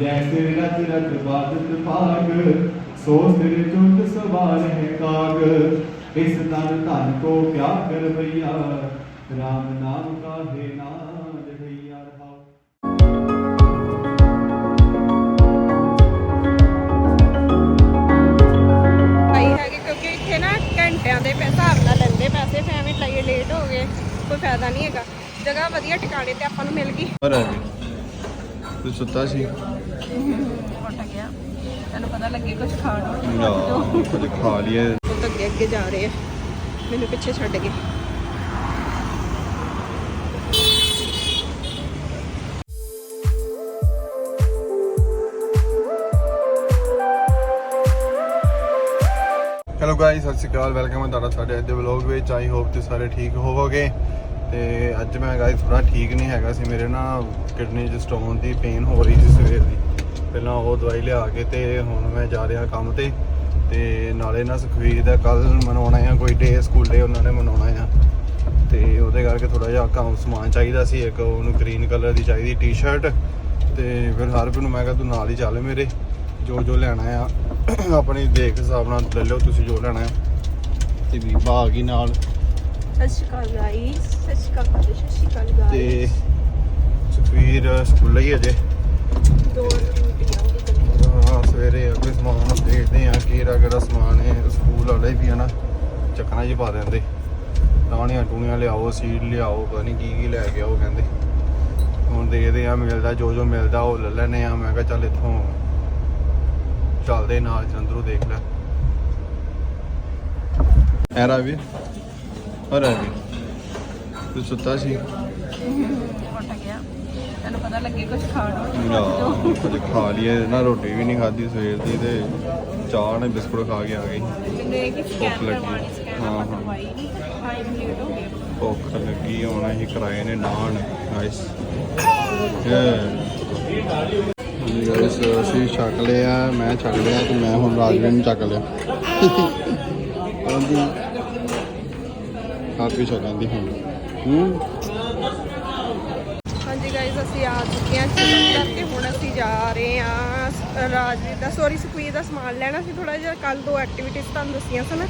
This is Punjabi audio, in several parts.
ਜੈਸੇ ਰਤ ਰਤ ਬਾਦਤ ਭਾਗ ਸੋ ਸਿਰ ਚੁੰਟ ਸਵਾਰ ਹੈ ਕਾਗ। ਇਸ ਤਨ ਧਨ ਕੋ ਕਿਆ ਕਰ ਭਈਆ? RAM ਨਾਮ ਕਾਹੇ ਨਾਮ ਭਈਆ ਰਹਾਓ ਆਈ ਹੈਗੇ ਕਿਉਂਕਿ ਇੱਥੇ ਨਾ ਘੰਟਿਆਂ ਦੇ ਹਿਸਾਬ ਨਾਲ ਲੈਂਦੇ ਪੈਸੇ ਫੇ ਐਵੇਂ ਲਾਈਏ ਲੇਟ ਹੋ ਗਏ ਕੋਈ ਫਾਇਦਾ ਨਹੀਂ ਹੈਗਾ। ਜਗ੍ਹਾ ਵਧੀਆ ਟਿਕਾਣੇ ਤੇ ਆਪਾਂ ਨੂੰ ਮਿਲ ਗਈ। ਆ ਤੂੰ ਸੁੱਤਾ ਸੀ? ਉੱਠ ਗਿਆ ਤੈਨੂੰ ਪਤਾ ਲੱਗੇ ਕੁਝ ਖਾਣ ਨਾ। ਕੁਝ ਖਾ ਲਈਏ। ਉਹ ਤਾਂ ਅੱਗੇ ਅੱਗੇ ਜਾ ਰਹੇ ਆ। ਮੈਨੂੰ ਪਿੱਛੇ ਛੱਡ ਗਏ। ਹੈਲੋ ਗਾਇਸ ਸਤਿ ਸ਼੍ਰੀ ਅਕਾਲ। ਵੈਲਕਮ ਹੈ ਤੁਹਾਡਾ ਸਾਡੇ ਅੱਜ ਦੇ ਵਲੌਗ ਵਿੱਚ। ਆਈ ਹੋਪ ਤੇ ਸਾਰੇ ਠੀਕ ਹੋਵੋਗੇ। ਤੇ ਅੱਜ ਮੈਂ ਗਾਇਸ ਥੋੜਾ ਠੀਕ ਨਹੀਂ ਹੈਗਾ ਸੀ। ਮੇਰੇ ਨਾ ਕਿਡਨੀ 'ਚ ਸਟੋਨ ਦੀ ਪੇਨ ਹੋ ਰਹੀ ਸੀ ਸਵੇਰ ਦੀ। ਪਹਿਲਾਂ ਉਹ ਦਵਾਈ ਲਿਆ ਕੇ ਤੇ ਹੁਣ ਮੈਂ ਜਾ ਰਿਹਾ ਕੰਮ ਤੇ। ਤੇ ਨਾਲੇ ਨਾ ਸੁਖਵੀਰ ਦਾ ਕੱਲ ਮਨਾਉਣਾ ਆ, ਕੋਈ ਡੇ ਸਕੂਲੇ ਉਹਨਾਂ ਨੇ ਮਨਾਉਣਾ ਆ। ਤੇ ਉਹਦੇ ਕਰਕੇ ਥੋੜਾ ਜਿਹਾ ਕੰਮ ਸਮਾਨ ਚਾਹੀਦਾ ਸੀ। ਇੱਕ ਉਹਨੂੰ ਗ੍ਰੀਨ ਕਲਰ ਦੀ ਚਾਹੀਦੀ ਟੀ-ਸ਼ਰਟ ਤੇ ਫਿਰ ਹਰਬ ਨੂੰ ਮੈਂ ਕਿਹਾ, ਤੂੰ ਨਾਲ ਹੀ ਚੱਲ ਮੇਰੇ। ਜੋ ਜੋ ਲੈਣਾ ਆ, ਆਪਣੀ ਦੇਖ ਹਿਸਾਬ ਨਾਲ ਲੈ ਲਓ, ਤੁਸੀਂ ਜੋ ਲੈਣਾ ਆ। ਤੇ ਬੀਬਾ ਆ ਗਈ ਨਾਲ ਸਤਿ ਸ਼੍ਰੀ ਅਕਾਲ ਗਾਈਸ ਸਤਿ ਸ਼੍ਰੀ ਅਕਾਲ ਭਾਜੀ, ਸਤਿ ਸ਼੍ਰੀ ਅਕਾਲ ਤੇ ਗਾਈਸ ਸੁਖਵੀਰ ਸਕੂਲ ਹੀ ਅਜੇ। ਦੋ ਡਿਊਟੀਆਂ ਉਹਦੀ ਹਾਂ ਸਵੇਰੇ ਅੱਗੇ ਸਮਾਨ ਦੇਖਦੇ ਆ ਕਿਹੜਾ ਕਿਹੜਾ ਸਮਾਨ ਹੈ ਸਕੂਲ ਵਾਲੇ ਵੀ ਹਨਾ ਚੱਕਣਾ ਜੀ ਪਾ ਦਿੰਦੇ। ਟਾਣੀਆਂ ਟੂਣੀਆਂ ਲਿਆਓ ਸੀਡ ਲਿਆਓ ਪਤਾ ਨਹੀਂ ਕੀ ਕੀ ਲੈ ਕੇ ਆਓ ਕਹਿੰਦੇ। ਹੁਣ ਦੇਖਦੇ ਆ ਮਿਲਦਾ ਜੋ ਜੋ ਮਿਲਦਾ ਉਹ ਲੈ ਲੈਨੇ ਆ ਮੈਂ ਕਿਹਾ ਚੱਲ ਇੱਥੋਂ ਚੱਲਦੇ ਨਾਲ ਚੰਦਰੂ ਦੇਖ ਲੈ। ਐਰਾ ਵੀ ਹੋਰ ਵੀ ਤੂੰ ਸੁੱਤਾ ਸੀ? ਉੱਠ ਗਿਆ। ਤੈਨੂੰ ਪਤਾ ਲੱਗੇ ਕੁਝ ਖਾਣ। ਨਾ ਕੁਝ ਖਾ ਲਈਏ। ਨਾ ਰੋਟੀ ਵੀ ਨਹੀਂ ਖਾਧੀ ਸਵੇਰ ਦੀ ਤੇ ਚਾਹ ਨੇ ਬਿਸਕੁਟ ਖਾ ਕੇ ਆ ਗਈ। ਜਿੰਨੇ ਕਿ ਸਕੈਨ ਭੁੱਖ ਲੱਗੀ। ਕਰਵਾਣੀ ਸਕੈਨ ਹਾਂ, ਆਪਾਂ ਹਾਂ। ਕਰਵਾਈ ਨਹੀਂ ਟਾਈਮ ਲੇਟ ਹੋ ਗਿਆ। ਭੁੱਖ ਲੱਗੀ ਹੁਣ ਅਸੀਂ ਕਰਾਏ ਨੇ ਨਾਨ। ਨਾਈਸ ਗਾਇਸ ਅਸੀਂ ਛਕ ਲਿਆ ਮੈਂ ਛਕ ਲਿਆ ਤੇ ਮੈਂ ਹੁਣ ਰਾਜਵੀਰ ਨੂੰ ਚੱਕ ਲਿਆ। ਕਹਿੰਦੀ ਕਾਫੀ ਛਕਾਂਦੀ ਹੁਣ। ਹੂੰ? ਹਾਂਜੀ ਗਾਇਸ ਅਸੀਂ ਆ ਚੁੱਕੇ ਹਾਂ ਜਲੰਧਰ ਤੇ ਹੁਣ ਅਸੀਂ ਜਾ ਰਹੇ ਹਾਂ ਰਾਜਵੀਰ ਦਾ ਸੌਰੀ ਸੁਖਵੀਰ ਦਾ ਸਮਾਨ ਲੈਣਾ ਸੀ। ਥੋੜਾ ਜਿਹਾ ਕੱਲ ਦੋ ਐਕਟੀਵਿਟੀਜ਼ ਤੁਹਾਨੂੰ ਦੱਸੀਆਂ ਸਨ।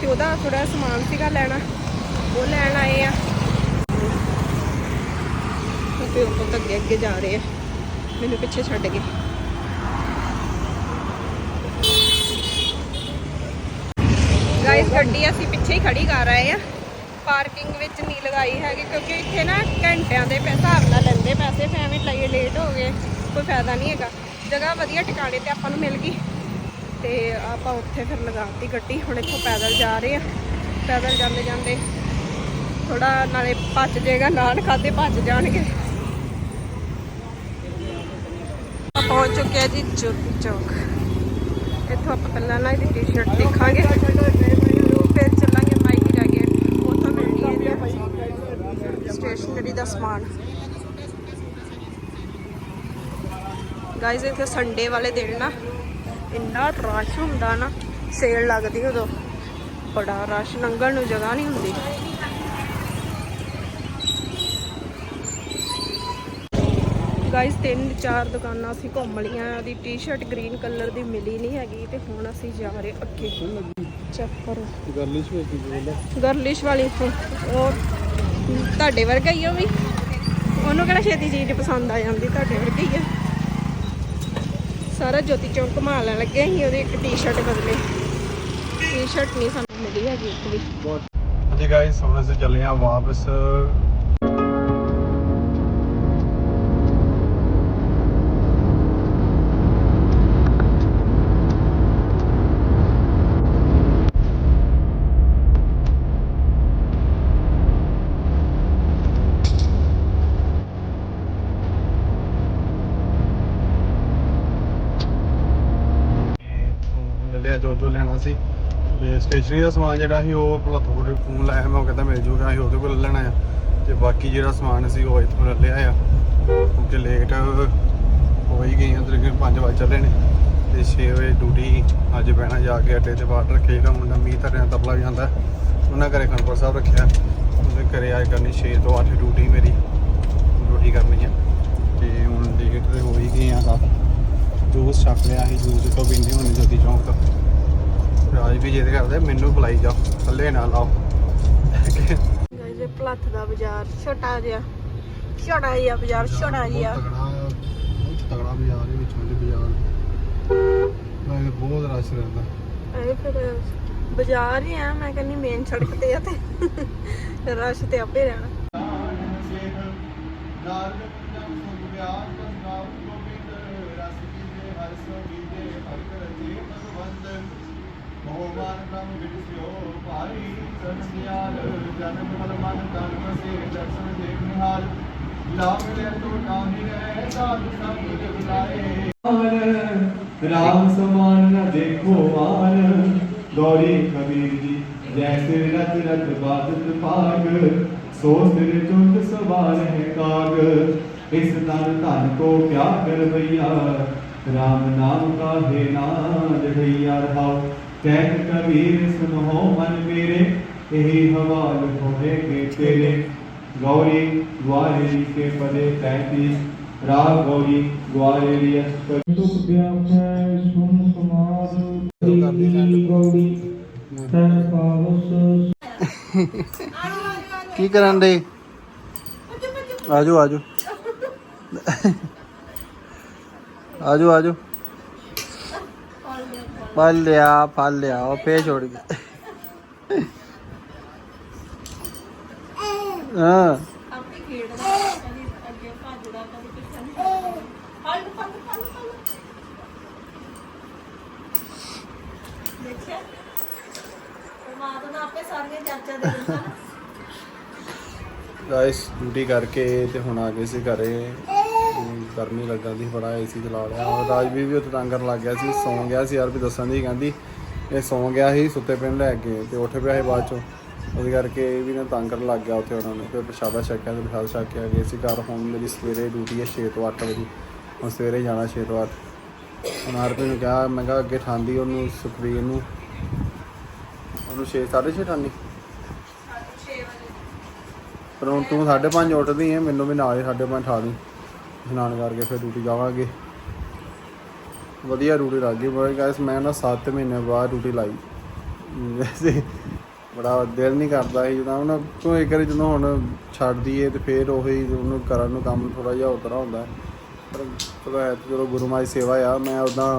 ਤੇ ਉਹਦਾ ਥੋੜਾ ਸਮਾਨ ਸੀਗਾ ਲੈਣਾ। ਉਹ ਲੈਣ ਆਏ ਆ। ਤੇ ਉਹ ਪੁੱਤ ਅੱਗੇ ਅੱਗੇ ਜਾ ਰਹੇ ਆ। ਮੈਨੂੰ ਪਿੱਛੇ ਛੱਡ ਗਏ। ਗਾਇਸ ਗੱਡੀ ਅਸੀਂ ਪਿੱਛੇ ਹੀ ਖੜੀ ਕਰ ਰਹੇ ਆ। ਪਾਰਕਿੰਗ ਵਿੱਚ ਨਹੀਂ ਲਗਾਈ ਹੈਗੀ, ਕਿਉਂਕਿ ਇੱਥੇ ਨਾ ਘੰਟਿਆਂ ਦੇ ਪੈ- ਹਿਸਾਬ ਨਾਲ ਲੈਂਦੇ ਪੈਸੇ ਫੇ ਐਵੇਂ ਲਾਈਏ ਲੇਟ ਹੋ ਗਏ, ਕੋਈ ਫਾਇਦਾ ਨਹੀਂ ਹੈਗਾ। ਜਗ੍ਹਾ ਵਧੀਆ ਟਿਕਾਣੇ ਤੇ ਆਪਾਂ ਨੂੰ ਮਿਲ ਗਈ। ਤੇ ਆਪਾਂ ਉੱਥੇ ਫਿਰ ਲਗਾਤੀ ਗੱਡੀ, ਹੁਣ ਇੱਥੋਂ ਪੈਦਲ ਜਾ ਰਹੇ ਆ ਪੈਦਲ ਜਾਂਦੇ ਜਾਂਦੇ ਥੋੜਾ ਨਾਲੇ ਭੱਜ ਜਾਏਗਾ ਨਾਨ ਖਾਦੇ ਭੱਜ ਜਾਣਗੇ। ਪਹੁੰਚ ਚੁੱਕੇ ਆ ਜੀ ਜੋਤੀ ਚੌਕ। ਇੱਥੋਂ ਆਪਾਂ ਪਹਿਲਾਂ ਨਾ ਇਹਦੀ ਟੀ-ਸ਼ਰਟ ਦੇਖਾਂਗੇ ਫਿਰ ਚੱਲਾਂਗੇ ਮਾਈ ਹੀਰਾ ਗੇਟ ਉੱਥੋਂ ਮਿਲਣੀ ਹੈ ਸਟੇਸ਼ਨਰੀ ਦਾ ਸਮਾਨ। ਗਾਇਜ਼ ਇੱਥੇ ਸੰਡੇ ਵਾਲੇ ਦਿਨ ਨਾ ਇੰਨਾ ਰਸ਼ ਹੁੰਦਾ ਨਾ ਸੇਲ ਲੱਗਦੀ ਉਦੋਂ। ਬੜਾ ਰਸ਼ ਲੰਘਣ ਨੂੰ ਜਗ੍ਹਾ ਨਹੀਂ ਹੁੰਦੀ। ਗਾਇਸ ਤਿੰਨ ਚਾਰ ਦੁਕਾਨਾਂ ਅਸੀਂ ਘੁੰਮ ਲਈਆਂ ਉਹਦੀ ਟੀ-ਸ਼ਰਟ ਗ੍ਰੀਨ ਕਲਰ ਦੀ ਮਿਲੀ ਨਹੀਂ ਹੈਗੀ ਤੇ ਹੁਣ ਅਸੀਂ ਜਾ ਰਹੇ ਅੱਗੇ। ਚੈੱਕ ਕਰੋ ਗਰਲਿਸ਼ ਗਰਲਿਸ਼ ਵਾਲੀ ਤੋਂ ਉਹ ਤੁਹਾਡੇ ਵਰਗਾ ਹੀ ਉਹ ਵੀ। ਉਹਨੂੰ ਕਿਹੜਾ ਛੇਤੀ ਚੀਜ਼ ਪਸੰਦ ਆ ਜਾਂਦੀ, ਤੁਹਾਡੇ ਵਰਗੀ ਆ। ਸਾਰਾ ਜੋਤੀ ਚੌਂਕ ਘੁਮਾ ਲੈਣ ਲੱਗੇ ਸੀ ਉਹਦੀ ਇੱਕ ਟੀ-ਸ਼ਰਟ ਬਦਲੇ। ਟੀ-ਸ਼ਰਟ ਨਹੀਂ ਸਾਨੂੰ ਮਿਲੀ ਹੈਗੀ ਇੱਕ ਵੀ। ਹਾਂਜੀ ਗਾਇਸ ਹੁਣ ਅਸੀਂ ਚੱਲੇ ਆ ਵਾਪਸ ਲੈ ਜੋ ਲੈਣਾ ਸੀ। ਤੇ ਸਟੇਸ਼ਨਰੀ ਦਾ ਸਮਾਨ ਜਿਹੜਾ ਸੀ, ਉਹ ਭਲਾ ਥੋੜੇ ਫੋਨ ਲਾਇਆ ਮੈਂ ਉਹ ਕਹਿੰਦਾ ਮਿਲ ਜੂਗਾ, ਅਸੀਂ ਉਹਦੇ ਕੋਲ ਲੈਣਾ ਆ। ਤੇ ਬਾਕੀ ਜਿਹੜਾ ਸਮਾਨ ਸੀ, ਉਹ ਇੱਥੋਂ ਲਿਆ ਆ। ਕਿਉਂਕਿ ਲੇਟ ਹੋ ਹੀ ਗਏ ਆ ਤਕਰੀਬਨ 5 ਵਜੇ ਚੱਲੇ ਨੇ। ਤੇ 6 ਵਜੇ ਡਿਊਟੀ ਅੱਜ ਪੈਣਾ ਜਾ ਕੇ ਅੱਡੇ ਤੇ ਬਾਹਰ ਰੱਖੇ ਜਿਹੜਾ ਮੁੰਡਾ ਮੀਂਹ ਧਰਿਆ ਤਬਲਾ ਵੀ ਜਾਂਦਾ ਉਹਨਾਂ ਘਰੇ ਖਨਪੁਰ ਸਾਹਿਬ ਰੱਖਿਆ। ਉਹਦੇ ਘਰੇ ਆਏ ਕਰਨੀ 6 ਤੋਂ 8 ਡਿਊਟੀ ਮੇਰੀ। ਡਿਊਟੀ ਕਰਨੀ ਆ। ਤੇ ਹੁਣ ਲੇਟ ਤੇ ਹੋ ਹੀ ਗਏ ਆ। ਕਾਫੀ ਛੱਕ ਲਿਆ ਸੀ ਜੂਸ ਤੋਂ ਪੀਂਦੇ ਹੁੰਦੇ ਜੋਤੀ ਚੌਂਕ। ਤੋਂ ਰਾਜ ਵੀ ਜਿੱਦ ਕਰਦੇ ਮੈਨੂੰ ਬੁਲਾਈ ਜਾਓ ਥੱਲੇ ਨਾ ਲਾਓ। ਗਾਇਸ ਇਹ ਪਲੱਥ ਦਾ ਬਾਜ਼ਾਰ ਛੋਟਾ ਜਿਹਾ। ਛੋਟਾ ਜਿਹਾ ਬਾਜ਼ਾਰ ਛੋਟਾ ਜਿਹਾ। ਤਗੜਾ ਬਹੁਤ ਤਗੜਾ ਬਾਜ਼ਾਰ ਹੈ ਵਿੱਚੋਂ ਦੇ ਬਾਜ਼ਾਰ। ਮੈਂ ਬਹੁਤ ਰਸ਼ ਰਹਿੰਦਾ। ਇਹ ਫਿਰ ਬਾਜ਼ਾਰ ਹੀ ਆ ਮੈਂ ਕਹਿੰਦੀ ਮੇਨ ਸੜਕ ਤੇ ਆ ਤੇ ਰਸ਼ ਤੇ ਆਪੇ ਰਹਿਣਾ। ਮੋਹਮਾਨ ਬ੍ਰਹਮ ਵਿਦਿਓ ਭਾਈ ਸੰਸਿਆਲ ਜਨਮ ਮਨ ਮਨ ਤਨ ਵਸੇ, ਦਰਸ਼ਨ ਦੇਖ ਨਿਹਾਲ। ਲਾਭ ਲੈ ਤੋ ਨਾਹੀ ਰਹਿ, ਸਾਧੂ ਸੰਗ ਬੁਲਾਏ ਰਾਮ ਸਮਾਨ ਨ ਦੇਖੋ ਮਾਨ, ਗੌਰੀ ਕਬੀਰ ਜੀ, ਜੈਸੇ ਰਤ ਰਤ ਬਾਦਤ ਭਾਗ ਸੋ ਸਿਰ ਚੁੰਟ ਸਵਾਰ ਹੈ ਕਾਗ। ਇਸ ਤਨ ਧਨ ਕੋ ਕਿਆ ਕਰ ਭਈਆ, ਰਾਮ ਨਾਮ ਕਾਹੇ ਨਾ ਜੜਈਆ ਰਹਾਉ ਕਹਿ ਕਬੀਰ ਸੁਨੋ ਮਨ ਮੇਰੇ ਇਹੀ ਹਵਾਲ ਹੋਵੇਗੇ ਤੇਰੇ। ਗੌਰੀ ਗਵਾਰੀ ਕੇ ਪਦੇ ਤੈਤੀ ਰਾਗ ਗੌਰੀ ਗਵਾਰੇ ਲਈ ਅਸਤ ਦੁਖ ਵਿਆਪੈ ਸੁਨ ਸਮਾਦ ਗੌਰੀ ਤੈ ਪਾਵਸ। ਕੀ ਕਰਨ ਦੇ ਆਜੋ ਆਜੋ। ਆਜੋ ਆਜੋ। ਫਲ ਲਿਆ ਫਲ ਲਿਆ ਉਹ ਪੇ ਛੋੜ ਗਿਆ ਹਾਂ। ਆਪੇ ਖੇਡਦਾ ਕਦੀ ਅੱਗੇ ਭੱਜਦਾ ਕਦੀ ਪਿੱਛੇ ਹਲ ਫਲ ਫਲ ਫਲ ਦੇਖਿਆ? ਪਰਮਾਤਮਾ ਆਪੇ ਸਾਰੀਆਂ ਚਾਚਾ ਦੇ ਦਿੰਦਾ ਗਾਇਸ ਡਿਊਟੀ ਕਰਕੇ ਤੇ ਹੁਣ ਆ ਗਏ ਸੀ ਘਰੇ। ਗਰਮੀ ਲੱਗਣ ਦੀ ਬੜਾ ਏਸੀ ਚਲਾ ਲਿਆ। ਹੁਣ ਰਾਜਵੀਰ ਵੀ ਉੱਥੇ ਤੰਗ ਕਰਨ ਲੱਗ ਗਿਆ ਸੀ ਸੌਂ ਗਿਆ ਸੀ ਯਾਰ ਵੀ ਦੱਸਣ ਦੀ ਕਹਿੰਦੀ ਇਹ ਸੌਂ ਗਿਆ ਸੀ ਸੁੱਤੇ ਪਿੰਡ ਲੈ ਕੇ ਤੇ ਉੱਠ ਪਿਆ ਸੀ ਬਾਅਦ ਚੋਂ। ਉਹਦੇ ਕਰਕੇ ਇਹ ਵੀ ਨਾ ਤੰਗ ਕਰਨ ਲੱਗ ਗਿਆ ਉੱਥੇ ਉਹਨਾਂ ਨੂੰ। ਫਿਰ ਪ੍ਰਸ਼ਾਦਾ ਛਕਿਆ ਤੇ ਪ੍ਰਸ਼ਾਦਾ ਛਕ ਕੇ ਆ ਗਏ ਸੀ ਘਰ। ਹੁਣ ਮੇਰੀ ਸਵੇਰੇ ਡਿਊਟੀ ਹੈ 6 ਤੋਂ 8 ਵਜੇ। ਹੁਣ ਸਵੇਰੇ ਜਾਣਾ 6 ਤੋਂ 8 ਹੁਣ ਹਰਪ੍ਰੀਤ ਨੂੰ ਕਿਹਾ ਮੈਂ ਕਿਹਾ ਅੱਗੇ ਠਾਂਦੀ ਉਹਨੂੰ ਸੁਖਵੀਰ ਨੂੰ। ਉਹਨੂੰ 6 6:30 ਠਾਂਦੀ ਪਰ ਹੁਣ ਤੂੰ 5:30 ਉੱਠਦੀ ਹੈ ਮੈਨੂੰ ਵੀ ਨਾਲ ਹੀ 5:30 ਠਾ ਦੀ। ਇਸ਼ਨਾਨ ਕਰਕੇ ਫਿਰ ਡਿਊਟੀ ਜਾਵਾਂਗੇ ਵਧੀਆ ਡਿਊਟੀ ਲੱਗ ਗਈ। ਬਈ ਗਾਇਸ ਮੈਂ ਨਾ 7 ਮਹੀਨੇ ਬਾਅਦ ਡਿਊਟੀ ਲਾਈ। ਵੈਸੇ ਬੜਾ ਦਿਲ ਨਹੀਂ ਕਰਦਾ ਸੀ। ਜਦੋਂ ਉਹਨਾਂ ਤੋਂ ਇੱਕ ਵਾਰੀ ਜਦੋਂ ਹੁਣ ਛੱਡ ਦਈਏ ਤੇ ਫਿਰ ਉਹੀ ਉਹਨੂੰ ਕਰਨ ਨੂੰ ਕੰਮ ਥੋੜਾ ਜਿਹਾ ਉਤਰਾ ਹੁੰਦਾ। ਪਰ ਚਲੋ ਹੈ ਚਲੋ ਗੁਰੂ ਮਾਈ ਸੇਵਾ ਆ। ਮੈਂ ਉਦਾਂ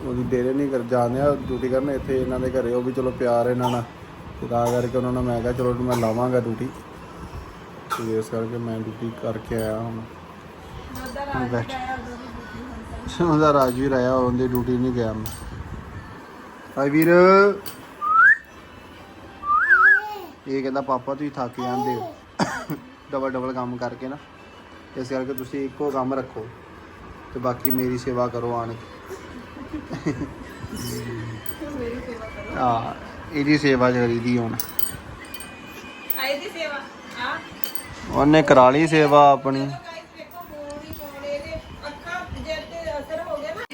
ਉਹਦੀ ਡੇਰੇ ਨਹੀਂ ਕਰ ਜਾਂਦੇ ਆ ਡਿਊਟੀ ਕਰਨ ਇੱਥੇ ਇਹਨਾਂ ਦੇ ਘਰੇ। ਉਹ ਵੀ ਚਲੋ ਪਿਆਰ ਇਹਨਾਂ ਨਾਲ। ਤੇ ਤਾਂ ਕਰਕੇ ਉਹਨਾਂ ਨੂੰ ਮੈਂ ਕਿਹਾ ਚਲੋ ਮੈਂ ਲਾਵਾਂਗਾ ਡਿਊਟੀ ਤੇ ਇਸ ਕਰਕੇ ਮੈਂ ਡਿਊਟੀ ਕਰਕੇ ਆਇਆ ਹੁਣ। ਬੈਠ। ਉਹਦਾ ਰਾਜਵੀਰ ਆਇਆ ਉਹਦੀ ਡਿਊਟੀ ਨਹੀਂ ਗਿਆ ਮੈਂ। ਹਾਈ ਵੀਰ। ਇਹ ਕਹਿੰਦਾ ਪਾਪਾ ਤੁਸੀਂ ਥੱਕ ਜਾਂਦੇ ਹੋ। ਡਬਲ ਡਬਲ ਕੰਮ ਕਰਕੇ ਨਾ। ਇਸ ਕਰਕੇ ਤੁਸੀਂ ਇੱਕੋ ਕੰਮ ਰੱਖੋ। ਤੇ ਬਾਕੀ ਮੇਰੀ ਸੇਵਾ ਕਰੋ ਆਣ ਕੇ। ਆ ਇਹਦੀ ਸੇਵਾ ਕਰੀਦੀ ਹੁਣ। ਆਏ ਦੀ ਸੇਵਾ ਆ। ਉਹਨੇ ਕਰਾ ਲਈ ਸੇਵਾ ਆਪਣੀ ਗਾਇਸ ਵੇਖੋ ਫੋਨ ਹੀ ਫੋਨ ਇਹਦੇ ਅੱਖਾਂ ਜੇ ਤੇ ਅਸਰ ਹੋ ਗਿਆ ਨਾ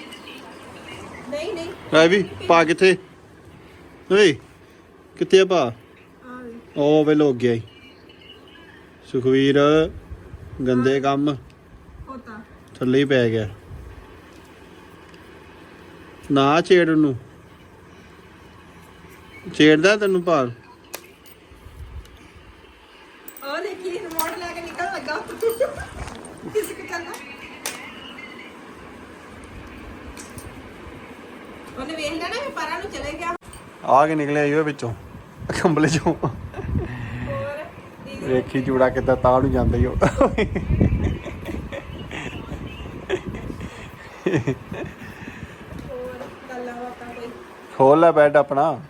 ਰਾਈ ਵੀ ਪਾ ਕਿੱਥੇ? ਓਏ ਕਿੱਥੇ ਆ ਪਾ? ਆ ਉਹ ਵੇ ਲੋਕ ਗਿਆ ਸੁਖਵੀਰ ਗੰਦੇ ਕੰਮ। ਹੋਤਾ ਥੱਲੇ ਹੀ ਪੈ ਗਿਆ। ਨਾ ਛੇੜ ਨੂੰ ਛੇੜਦਾ ਤੈਨੂੰ ਭਾਰ ਉਹ ਦੇਖੀ ਰਿਮੋਟ ਲੈ ਕੇ ਨਿਕਲ ਲੱਗਾ ਕਿਸ ਕਿ ਚੱਲਣਾ ਉਹਨੇ ਵੇਖ ਲਿਆ ਨਾ ਵੀ ਪਰਾਂ ਨੂੰ ਚਲੇ ਗਿਆ ਆ ਕੇ ਨਿਕਲਿਆ ਇਹੋ ਵਿੱਚੋਂ। ਕੰਬਲੇ ਚੋਂ। ਵੇਖੀ ਚੂੜਾ ਕਿੱਦਾਂ ਤਾਂ ਨੂੰ ਜਾਂਦਾ ਈ ਉਹ। ਖੋਲ ਲੈ ਬੈੱਡ ਆਪਣਾ।